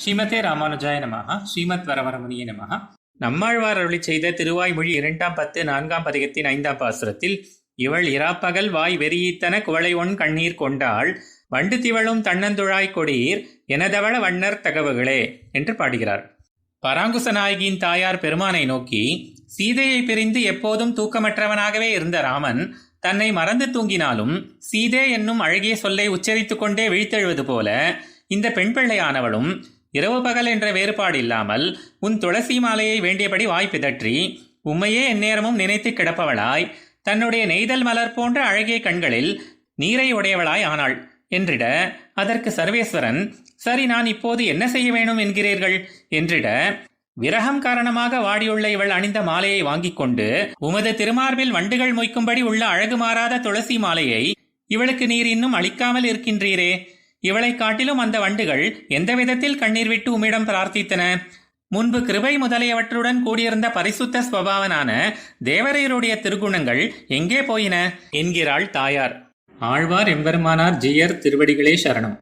ஸ்ரீமதே ராமானுஜாய நமஹ. ஸ்ரீமத் வரவரமணிய நமஹ. நம்மாழ்வார் அருளி செய்த திருவாய்மொழி இரண்டாம் பத்து நான்காம் பதிகத்தின் ஐந்தாம் பாசுரத்தில் இவள் இராப்பகல் வாய் வெறியீத்தன குவளை ஒன் கண்ணீர் கொண்டாள் வண்டு திவளும் தன்னந்துழாய் கொடீர் எனதவள வண்ணர் தகவுகளே என்று பாடுகிறார். பராங்குச நாயகியின் தாயார் பெருமானை நோக்கி சீதையை பிரிந்து எப்போதும் தூக்கமற்றவனாகவே இருந்த ராமன் தன்னை மறந்து தூங்கினாலும் சீதே என்னும் அழகிய சொல்லை உச்சரித்துக் கொண்டே விழித்தெழுவது போல இந்த பெண் பிள்ளையானவளும் இரவு பகல் என்ற வேறுபாடு இல்லாமல் உன் துளசி மாலையை வேண்டியபடி வாய் பிதற்றி உம்மையே எந்நேரமும் நினைத்து கிடப்பவளாய் தன்னுடைய நெய்தல் மலர் போன்ற அழகிய கண்களில் நீரை உடையவளாய் ஆனாள் என்றிட அதற்கு சர்வேஸ்வரன் சரி நான் இப்போது என்ன செய்ய வேணும் என்கிறீர்கள்? என்றிட விரகம் காரணமாக வாடியுள்ள இவள் அணிந்த மாலையை வாங்கிக் கொண்டு உமது திருமார்பில் வண்டுகள் மொய்க்கும்படி உள்ள அழகு மாறாத துளசி மாலையை இவளுக்கு நீர் இன்னும் அளிக்காமல் இருக்கின்றீரே. இவளை காட்டிலும் அந்த வண்டுகள் எந்த விதத்தில் கண்ணீர் விட்டு உம்மிடம் பிரார்த்தித்தன? முன்பு கிருபை முதலியவற்றுடன் கூடியிருந்த பரிசுத்த ஸ்வபாவனான தேவரையருடைய திருக்குணங்கள் எங்கே போயின? என்கிறாள் தாயார். ஆழ்வார் எம்பெருமானார் ஜியர் திருவடிகளே சரணம்.